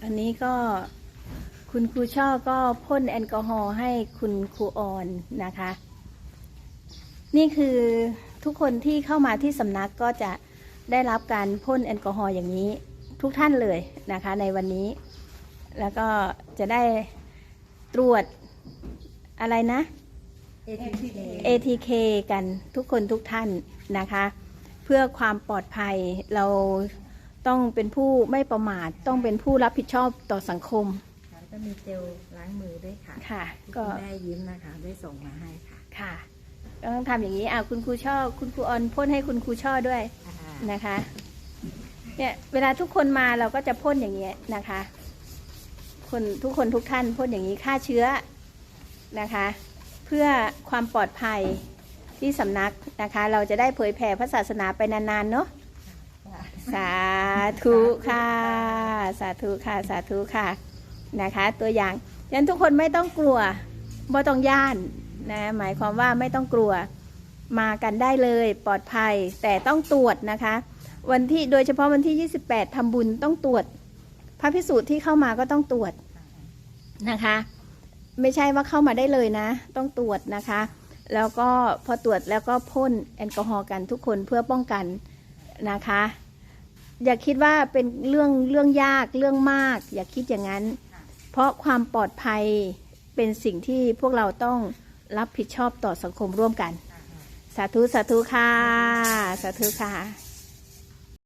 ตอนนี้ก็คุณครูช่อก็พ่นแอลกอฮอล์ให้คุณครูออนนะคะ นี่คือทุกคนที่เข้ามาที่สำนักก็จะได้รับการพ่นแอลกอฮอล์อย่างนี้ทุกท่านเลยนะคะในวันนี้ แล้วก็จะได้ตรวจอะไรนะ ATK ATK กันทุกคนทุกท่านนะคะ เพื่อความปลอดภัยเรา ต้องเป็นผู้ไม่ประมาทต้องเป็นผู้รับผิดชอบต่อสังคมแล้วก็มีเจลล้างมือด้วยค่ะค่ะ ที่ก็คุณแม่ยิ้มนะคะได้ส่งมาให้ค่ะค่ะก็ต้องทำอย่างนี้อะคุณครูช่อคุณครูออนพ่นให้คุณครูช่อด้วยอ่านะคะเนี่ยเวลาทุกคนมาเราก็จะพ่นอย่างนี้ยนะคะ คนทุกคนทุกท่านพ่นอย่างนี้ฆ่าเชื้อนะคะ เพื่อความปลอดภัยที่สำนักนะคะ เราจะได้เผยแผ่พระศาสนาไปนานๆเนาะสา ธุค่ะ สาธุค่ะ สาธุค่ะนะคะ ตัวอย่างฉะนั้นทุกคนไม่ต้องกลัวบ่ต้องย่านนะหมายความว่าไม่ต้องกลัวมากันได้เลยปลอดภัยแต่ต้องตรวจนะคะ วันที่โดยเฉพาะวันที่ 28ทำบุญต้องตรวจ พระพิสูจน์ที่เข้ามาก็ต้องตรวจนะคะ ไม่ใช่ว่าเข้ามาได้เลยนะ ต้องตรวจนะคะ แล้วก็พอตรวจแล้วก็พ่นแอลกอฮอล์กันทุกคนเพื่อป้องกันนะคะ อย่าคิดว่าเป็นเรื่องเรื่องยากเรื่องมาก อย่าคิดอย่างนั้น เพราะความปลอดภัยเป็นสิ่งที่พวกเราต้องรับผิดชอบต่อสังคมร่วมกัน สาธุสาธุค่ะ สาธุค่ะ